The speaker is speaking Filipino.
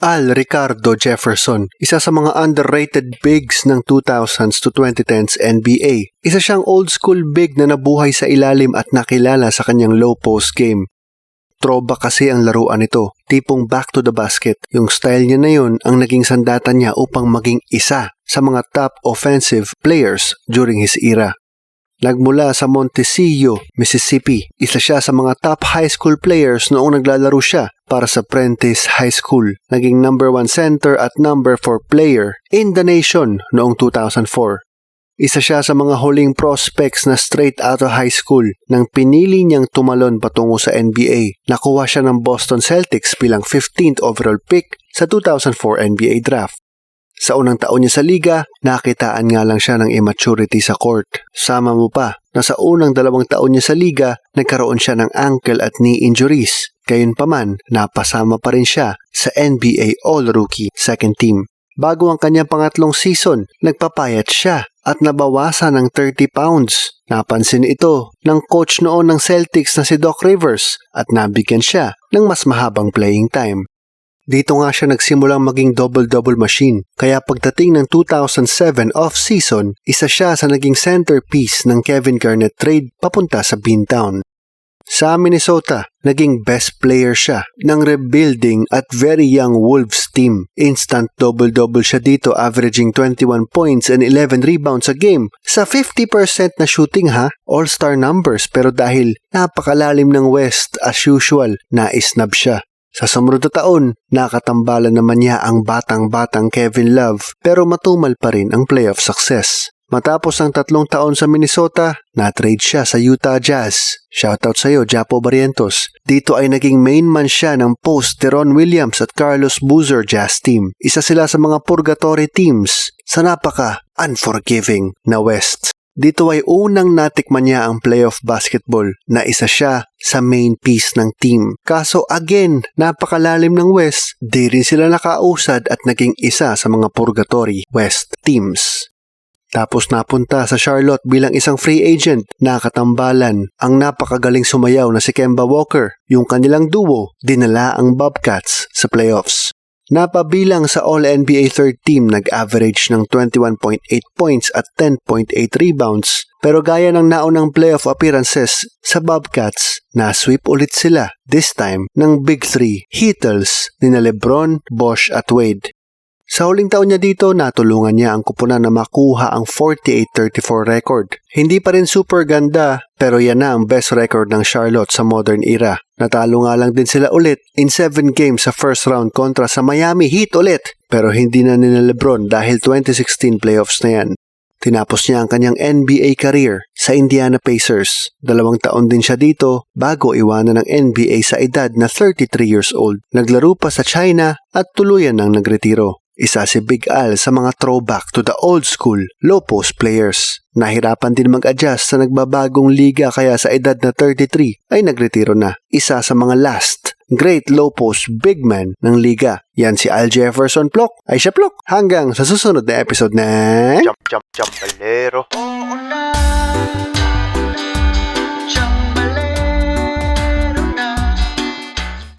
Al Ricardo Jefferson, isa sa mga underrated bigs ng 2000s to 2010s NBA. Isa siyang old school big na nabuhay sa ilalim at nakilala sa kanyang low post game. Troba kasi ang laruan nito, tipong back to the basket. Yung style niya na yun ang naging sandata niya upang maging isa sa mga top offensive players during his era. Nagmula sa Montecillo, Mississippi. Isa siya sa mga top high school players noong naglalaro siya para sa Prentice High School. Naging number 1 center at number 4 player in the nation noong 2004. Isa siya sa mga huling prospects na straight out of high school nang pinili niyang tumalon patungo sa NBA. Nakuha siya ng Boston Celtics bilang 15th overall pick sa 2004 NBA draft. Sa unang taon niya sa liga, nakitaan nga lang siya ng immaturity sa court. Sama mo pa na sa unang dalawang taon niya sa liga, nagkaroon siya ng ankle at knee injuries. Gayunpaman, napasama pa rin siya sa NBA All-Rookie Second Team. Bago ang kanyang pangatlong season, nagpapayat siya at nabawasan ng 30 pounds. Napansin ito ng coach noon ng Celtics na si Doc Rivers at nabigyan siya ng mas mahabang playing time. Dito nga siya nagsimulang maging double-double machine. Kaya pagdating ng 2007 off-season, isa siya sa naging centerpiece ng Kevin Garnett trade papunta sa Beantown. Sa Minnesota, naging best player siya ng rebuilding at very young Wolves team. Instant double-double siya dito averaging 21 points and 11 rebounds a game sa 50% na shooting ha, all-star numbers pero dahil napakalalim ng West as usual, naisnab siya. Sa sumunod na taon, nakatambalan naman niya ang batang-batang Kevin Love pero matumal pa rin ang playoff success. Matapos ang tatlong taon sa Minnesota, na-trade siya sa Utah Jazz. Shoutout sa iyo, Japo Barrientos. Dito ay naging main man siya ng post Teron Williams at Carlos Boozer Jazz team. Isa sila sa mga purgatory teams sa napaka unforgiving na West. Dito ay unang natikman niya ang playoff basketball na isa siya sa main piece ng team. Kaso again, napakalalim ng West, di rin sila nakausad at naging isa sa mga purgatory West teams. Tapos napunta sa Charlotte bilang isang free agent, nakatambalan ang napakagaling sumayaw na si Kemba Walker. Yung kanilang duo, dinala ang Bobcats sa playoffs. Napabilang sa All-NBA third team nag-average ng 21.8 points at 10.8 rebounds pero gaya ng naunang playoff appearances sa Bobcats, na-sweep ulit sila, this time ng Big Three, Heatles, ni Lebron, Bosch at Wade. Sa huling taon niya dito, natulungan niya ang kupunan na makuha ang 48-34 record. Hindi pa rin super ganda, pero yan na ang best record ng Charlotte sa modern era. Natalo nga lang din sila ulit in 7 games sa first round kontra sa Miami Heat ulit. Pero hindi na nila Lebron dahil 2016 playoffs na yan. Tinapos niya ang kanyang NBA career sa Indiana Pacers. Dalawang taon din siya dito bago iwanan ng NBA sa edad na 33 years old. Naglaro pa sa China at tuluyan nang nagretiro. Isa si Big Al sa mga throwback to the old school low post players. Nahirapan din mag-adjust sa nagbabagong liga kaya sa edad na 33 ay nagretiro na. Isa sa mga last great low post big man ng liga. Yan si Al Jefferson Plok. Ay siya Plok. Hanggang sa susunod na episode na... Jump, jump, jump, balero. Oo na